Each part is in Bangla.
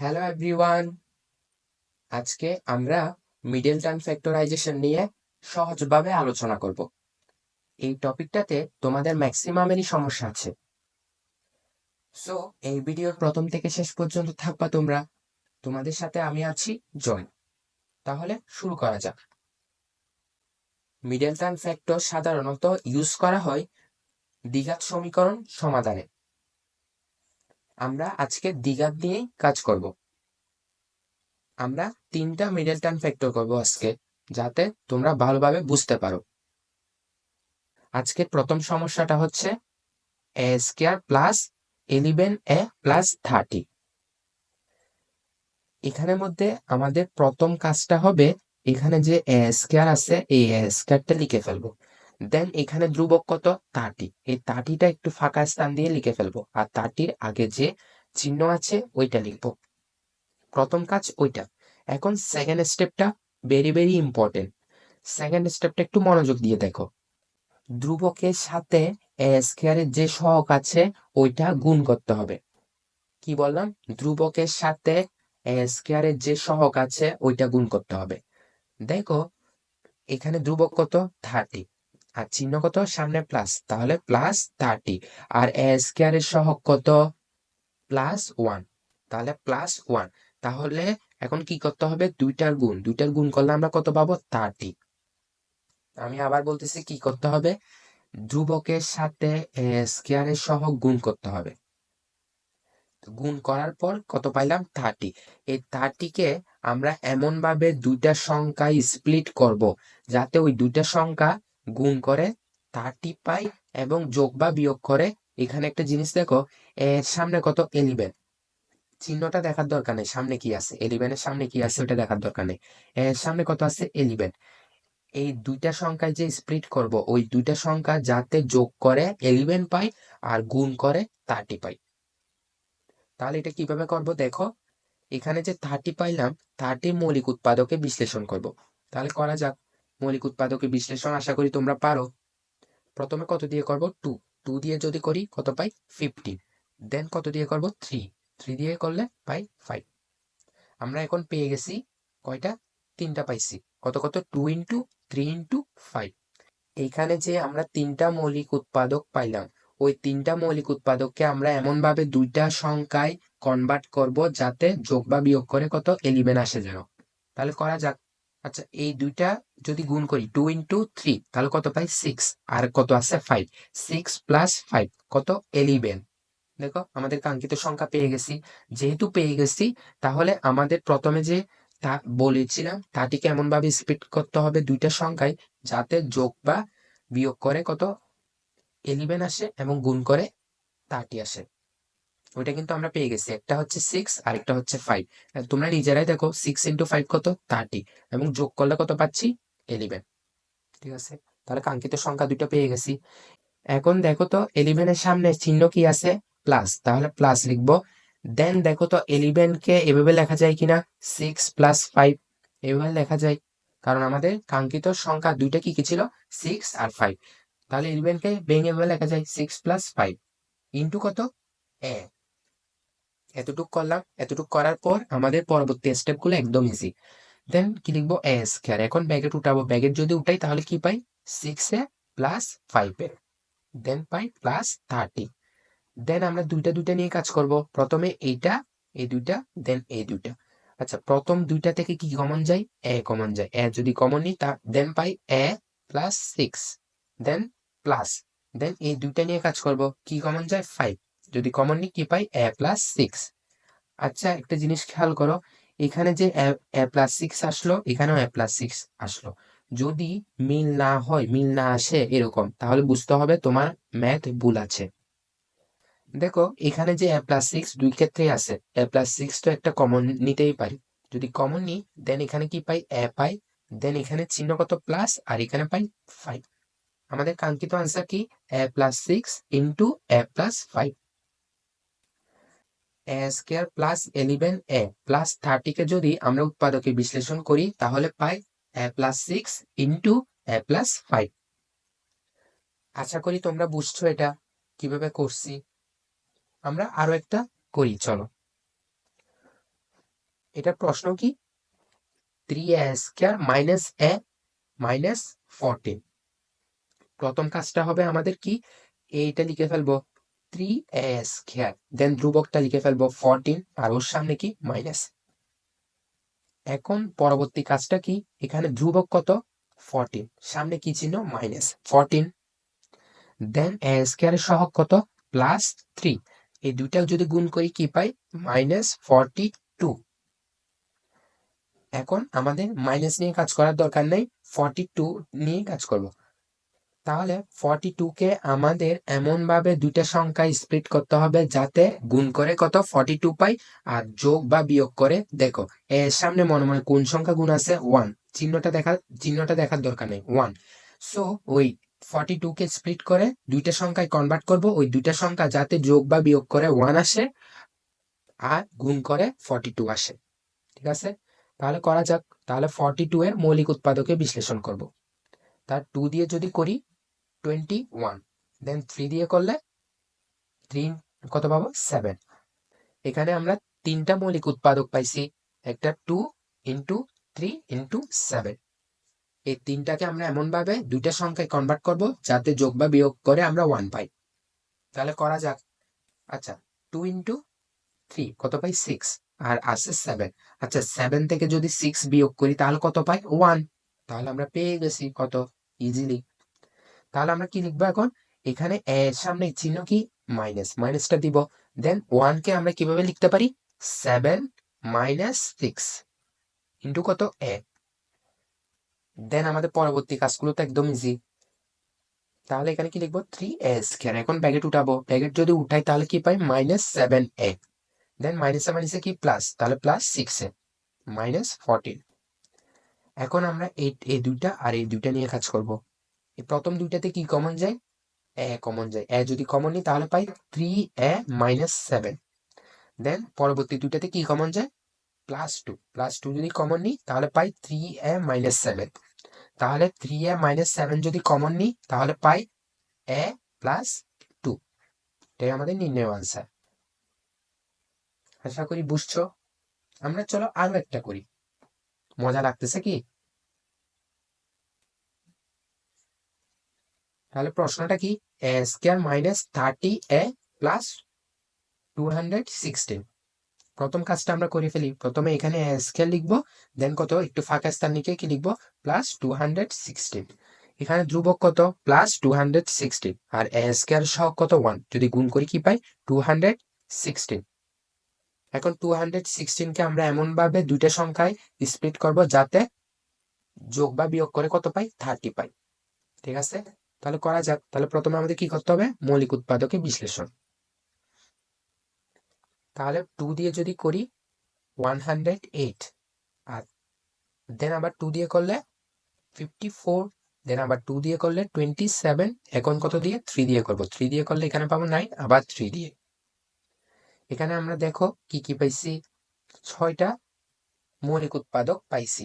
হ্যালো এভরিওয়ান আজকে আমরা মিডল টার্ম ফ্যাক্টরাইজেশন নিয়ে সহজভাবে আলোচনা করব। এই টপিকটাতে তোমাদের ম্যাক্সিমামেরই সমস্যা আছে। সো এই ভিডিওর প্রথম থেকে শেষ পর্যন্ত থাকবা তোমরা। তোমাদের সাথে আমি আছি জয় তাহলে শুরু করা যাক। মিডল টার্ম ফ্যাক্টর সাধারণত ইউজ করা হয় দ্বিঘাত সমীকরণ সমাধানে। আমরা আজকে দ্বিঘাত নিয়েই কাজ করব। আমরা তিনটা মিডল টার্ম ফ্যাক্টর করব আজকে, যাতে তোমরা ভালোভাবে বুঝতে পারো। আজকের প্রথম সমস্যাটা হচ্ছে A square plus eleven A plus thirty এখানের মধ্যে আমাদের প্রথম কাজটা হবে এখানে যে এ স্কোয়ার আছে, এই এ স্কোয়ারটা লিখে ফেলব। দেন এখানে ধ্রুবক কত? থার্টি এই থার্টিটা একটু ফাঁকা স্থান দিয়ে লিখে ফেলব। আর থার্টির আগে যে চিহ্ন আছে, ওইটা লিখব। প্রথম কাজ ওইটা। এখন সেকেন্ড স্টেপটা ভেরি ভেরি ইম্পর্টেন্ট সেকেন্ড স্টেপটা একটু মনোযোগ দিয়ে দেখো। ধ্রুবকের সাথে স্কোয়ারের যে সহগ আছে, ওইটা গুণ করতে হবে। কি বললাম? ধ্রুবকের সাথে স্কোয়ারের যে সহগ আছে, ওইটা গুণ করতে হবে। দেখো, এখানে ধ্রুবক কত? থার্টি আর চিহ্ন কত? সামনে প্লাস তাহলে প্লাস থার্টি আর এ স্কোয়ারের সহগ কত? প্লাস ওয়ান তাহলে প্লাস ওয়ান তাহলে এখন কি করতে হবে? দুইটার গুণ দুইটার গুণ করলে আমরা কত পাবো? থার্টি আমি আবার বলতেছি কি করতে হবে? ধ্রুবকের সাথে স্কোয়ারের সহ গুণ করতে হবে। গুণ করার পর কত পাইলাম? থার্টি এই থার্টিকে আমরা এমন ভাবে দুইটা সংখ্যায় স্প্লিট করব, যাতে ওই দুইটা সংখ্যা গুণ করে থার্টি পাই এবং যোগ বা বিয়োগ করে, এখানে একটা জিনিস দেখো এর সামনে কত? এলিভেন চিহ্নটা দেখার দরকার নেই, সামনে কি আছে? এলিভেনের সামনে কি আছে? ওটা দেখার দরকার নেই। এর সামনে কত আছে? এলিভেন এই দুইটা সংখ্যায় যে স্প্লিট করব, ওই দুইটা সংখ্যা যাতে যোগ করে এলিভেন পাই আর গুণ করে থার্টি পাই। তাহলে এটা কীভাবে করব দেখো? এখানে যে থার্টি পাইলাম থার্টির মৌলিক উৎপাদকে বিশ্লেষণ করব। তাহলে করা যাক। মৌলিক উৎপাদকে বিশ্লেষণ আশা করি তোমরা পারো। প্রথমে কত দিয়ে করব? টু টু দিয়ে যদি করি, কত পাই? ফিফটিন দেন কত দিয়ে করব? থ্রি থ্রি দিয়ে করলে পাই ফাইভ আমরা এখন পেয়ে গেছি কয়টা? তিনটা পাইছি। কত কত? Two into three into five এইখানে যে আমরা তিনটা মৌলিক উৎপাদক পাইলাম, ওই তিনটা মৌলিক উৎপাদককে আমরা এমন ভাবে দুইটা সংখ্যায় কনভার্ট করব যাতে যোগ বা বিয়োগ করে কত? এলিভেন আসে যেন। তাহলে করা যাক। আচ্ছা এই দুইটা যদি গুণ করি টু ইন্টু থ্রি তাহলে কত পাই? সিক্স আর কত আছে? ফাইভ সিক্স প্লাস ফাইভ কত? এলিভেন দেখো, আমাদের কাঙ্ক্ষিত সংখ্যা পেয়ে গেছি। যেহেতু পেয়ে গেছি, তাহলে আমাদের প্রথমে যে তা বলেছিলাম, তাটিকে এমন ভাবে স্প্লিট করতে হবে দুইটা সংখ্যায়, যাতে যোগ বা বিয়োগ করে কত? এলিভেন আসে এবং গুণ করে থার্টি আসে। ওইটা কিন্তু আমরা পেয়ে গেছি। একটা হচ্ছে সিক্স আর একটা হচ্ছে ফাইভ তোমরা নিজেরাই দেখো সিক্স ইন্টু ফাইভ কত? থার্টি এবং যোগ করলে কত পাচ্ছি? এলিভেন ঠিক আছে? তাহলে কাঙ্ক্ষিত সংখ্যা দুটো পেয়ে গেছি। এখন দেখো তো এলিভেনের সামনে চিহ্ন কি আছে? প্লাস তাহলে প্লাস লিখব। দেন দেখো তো এলিভেন কে এভাবে লেখা যায় কিনা? সিক্স প্লাস ফাইভ এভাবে লেখা যায়। কারণ আমাদের কাঙ্ক্ষিত সংখ্যা দুইটা কি কি ছিল? সিক্স আর ফাইভ তাহলে এলিভেন কে ভেঙে এভাবে লেখা যায় সিক্স প্লাস ফাইভ ইন্টু কত? এ এতটুক করলাম। এতটুক করার পর আমাদের পরবর্তী স্টেপগুলো একদম ইজি দেন কি লিখব এ স্কোয়ার এখন ব্যাগেট উঠাবো ব্যাগেট যদি উঠাই তাহলে কি পাই? Six A plus five A then pi plus thirty then আমরা দুইটা দুইটা নিয়ে কাজ করব। প্রথমে এইটা, এই দুইটা দেন এই দুইটা। আচ্ছা প্রথম দুইটা থেকে কি কমন যায়? এ কমন যায়। এ যদি কমন নিই তা then pi A plus six then plus then এই দুইটা নিয়ে কাজ করব। কি কমন যায়? ফাইভ যদি কমন নিই কি পাই? এ প্লাস সিক্স আচ্ছা একটা জিনিস খেয়াল করো। এখানে যে এ প্লাস সিক্স আসলো, এখানেও এ প্লাস সিক্স আসলো। যদি মিল না হয়, মিল না আসে এরকম, তাহলে বুঝতে হবে তোমার ম্যাথ ভুল আছে। দেখো, এখানে যে এ প্লাস সিক্স দুই ক্ষেত্রেই আছে। এ প্লাস সিক্স তো একটা কমন নিতেই পারি। যদি কমন নিই দেন এখানে কি পাই? এ পাই। দেন এখানে চিহ্ন কত? প্লাস আর এখানে পাই ফাইভ আমাদের কাঙ্ক্ষিত আনসার কি? A plus six into A plus five A square plus eleven A plus থার্টিকে যদি আমরা উৎপাদকে বিশ্লেষণ করি, তাহলে পাই A plus six into A plus five আশা করি তোমরা বুঝছ এটা, কীভাবে করছি। আমরা আরও একটা করি, চলো। এটা প্রশ্ন কি? Three A square minus A minus fourteen প্রথম কাজটা হবে আমাদের কি? এইটা লিখে ফেলব। থ্রি এ দেন ধ্রুবকটা লিখে ফেলব ফোরটিন আর ওর সামনে কি? মাইনাস এখন পরবর্তী কাজটা কি? এখানে ধ্রুবক কত? ফোরটিন সামনে কি চিহ্ন? মাইনাস ফোরটিন দেন এ স্কোয়ারের সহগ কত? প্লাস থ্রি এই দুইটা যদি গুণ করি কি পাই? মাইনাস ফর্টি টু এখন আমাদের মাইনাস নিয়ে কাজ করার দরকার নেই ফর্টি টু নিয়ে কাজ করব। তাহলে ফর্টি টু কে আমাদের এমন ভাবে দুইটা সংখ্যা স্প্লিট করতে হবে যাতে গুণ করে কত? ফর্টি টু পাই আর যোগ বা বিয়োগ করে, দেখো, এর সামনে মনে মনে কোন সংখ্যা গুণ আছে? ওয়ান চিহ্নটা দেখা চিহ্নটা দেখার দরকার নেই ওয়ান সো ওই ফর্টি টু কে স্প্লিট করে দুইটা সংখ্যায় কনভার্ট করব, ওই দুইটা সংখ্যা যাতে যোগ বা বিয়োগ করে ওয়ান আসে আর গুণ করে ফর্টি টু আসে, ঠিক আছে? তাহলে করা যাক, তাহলে ফর্টি টু এর মৌলিক উৎপাদকে বিশ্লেষণ করব। তার টু দিয়ে যদি করি টোয়েন্টি ওয়ান দেন থ্রি দিয়ে করলে থ্রি কত পাবো? সেভেন এখানে আমরা তিনটা মৌলিক উৎপাদক পাইছি। একটা two into three into seven এই তিনটাকে আমরা এমন ভাবে দুইটা সংখ্যায় কনভার্ট করব যাতে যোগ বা বিয়োগ করে আমরা ওয়ান পাই। তাহলে করা যাক। আচ্ছা টু ইন্টু থ্রি কত পাই? সিক্স আর আছে সেভেন আচ্ছা সেভেন থেকে যদি সিক্স বিয়োগ করি তাহলে কত পাই? ওয়ান তাহলে আমরা পেয়ে গেছি কত? ইজিলি তাহলে আমরা কি লিখব এখন? এখানে এর সামনে চিহ্ন কি? মাইনাস, মাইনাসটা দিব। দেন ওয়ানকে আমরা কীভাবে লিখতে পারি? সেভেন মাইনাস সিক্স ইন্টু কত? এ। দেন আমাদের পরবর্তী কাজগুলো তো একদম ইজি তাহলে এখানে কি লিখব? থ্রি এ স্কোয়ার এখন ব্যাগেট উঠাবো। ব্যাগেট যদি উঠাই তাহলে কি পাই? মাইনাস সেভেন এ দেন মাইনাসে মাইনাসে কি? প্লাস তাহলে plus six a. Minus fourteen এখন আমরা এই এই দুইটা আর এই দুইটা নিয়ে কাজ করব। এই প্রথম দুইটাতে কি কমন যায়? এ কমন যায়। এ যদি কমন নিই, তাহলে পাই three a minus seven then পরবর্তী দুইটাতে কি কমন যায়? প্লাস টু প্লাস টু যদি কমন নিই, তাহলে পাই থ্রি এ মাইনাস সেভেন তাহলে থ্রি এ মাইনাস সেভেন যদি কমন নিই, তাহলে পাই এ প্লাস টু এটাই আমাদের নির্ণয় আনসার আশা করি বুঝছ? আমরা চলো আরও একটা করি। মজা লাগতেছে কি? তাহলে প্রশ্নটা কি? A square minus thirty a plus two hundred sixteen প্রথম কাজটা আমরা করে ফেলি। প্রথমে এখানে এ স্কোয়ার লিখব দেন কত? একটু ফাঁকা স্থান লিখে কি লিখব? প্লাস টু হান্ড্রেড সিক্সটিন এখানে ধ্রুবক কত? প্লাস টু হান্ড্রেড সিক্সটিন আর এ স্কোয়ার সহ কত? ওয়ান যদি গুণ করি কি পাই? টু হান্ড্রেড সিক্সটিন এখন টু হান্ড্রেড সিক্সটিনকে আমরা এমন ভাবে দুইটা সংখ্যায় স্প্লিট করব যাতে যোগ বা বিয়োগ করে কত পাই? থার্টি পাই। ঠিক আছে? তাহলে করা যাক। তাহলে প্রথমে আমাদের কি করতে হবে? মৌলিক উৎপাদকে বিশ্লেষণ। তাহলে টু দিয়ে যদি করি ওয়ান হান্ড্রেড এইট আর দেন আবার টু দিয়ে করলে ফিফটি ফোর দেন আবার টু দিয়ে করলে টোয়েন্টি সেভেন এখন কত দিয়ে? থ্রি দিয়ে করব। থ্রি দিয়ে করলে এখানে পাবো নাইন আবার থ্রি দিয়ে। এখানে আমরা দেখো কি কি পাইছি? ছয়টা মৌলিক উৎপাদক পাইছি।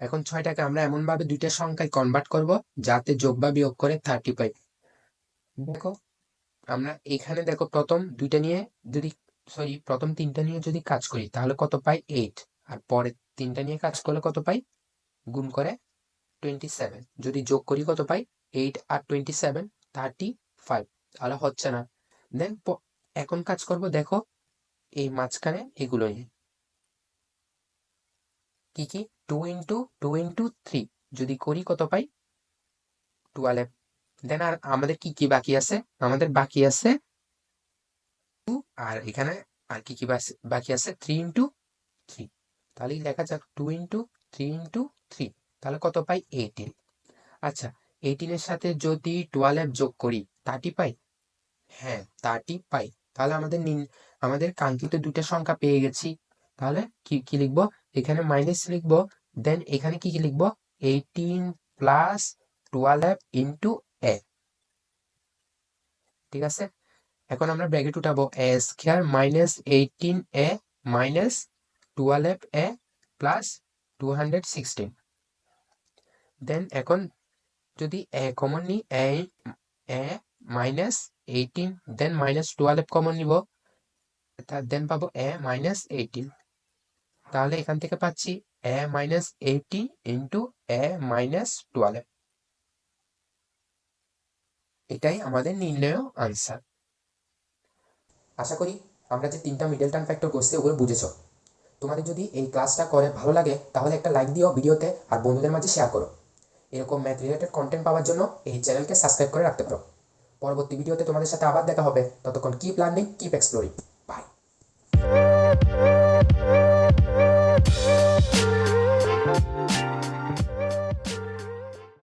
এখন ছয়টাকে আমরা এমন ভাবে দুইটা সংখ্যায় কনভার্ট করব যাতে যোগ বা বিয়োগ করে থার্টি পাই দেখো, আমরা এখানে দেখো প্রথম দুইটা নিয়ে যদি সরি প্রথম তিনটা নিয়ে যদি কাজ করি, তাহলে কত পাই এইট আর পরে তিনটা নিয়ে কাজ করলে কত পাই? গুণ করে টোয়েন্টি সেভেন যদি যোগ করি কত পাই? এইট আর টোয়েন্টি সেভেন থার্টি ফাইভ তাহলে হচ্ছে না। দেন এখন কাজ করব দেখো এই মাঝখানে এগুলো নিয়ে। কি কি? Two into two into three যদি করি কত পাই? টুয়েলভ দেন আর আমাদের কি কি বাকি আছে? আমাদের বাকি আছে টু আর এখানে আর কি কি বাকি আছে? থ্রি ইন্টু থ্রি তাহলে লেখা যাক two into three into three তাহলে কত পাই? এইটিন আচ্ছা এইটিনের সাথে যদি টুয়েলভ যোগ করি থার্টি পাই? হ্যাঁ থার্টি পাই। তাহলে আমাদের আমাদের কাঙ্ক্ষিত দুইটা সংখ্যা পেয়ে গেছি। তাহলে কি কি লিখব? এখানে মাইনাস লিখব দেন এখানে কি কি লিখব? Eighteen plus twelve into a ঠিক আছে? এখন আমরা ব্র্যাকেট উঠাবো। A square minus eighteen a minus twelve a plus two hundred sixteen then এখন যদি এ কমন নিই a a minus eighteen then minus twelve common নিব। দেন পাবো এ মাইনাস এইটিন তাহলে এখান থেকে পাচ্ছি a minus eighty into a minus twelve এটাই আমাদের নির্ণয় আনসার আশা করি আমরা যে তিনটা মিডল টার্ম ফ্যাক্টর করছি ওগুলো বুঝেছ। তোমাদের যদি এই ক্লাসটা করে ভালো লাগে, তাহলে একটা লাইক দিও ভিডিওতে আর বন্ধুদের মাঝে শেয়ার করো। এরকম ম্যাথ রিলেটেড কন্টেন্ট পাওয়ার জন্য এই চ্যানেলকে সাবস্ক্রাইব করে রাখতে পারো। পরবর্তী ভিডিওতে তোমাদের সাথে আবার দেখা হবে। ততক্ষণ keep learning keep exploring bye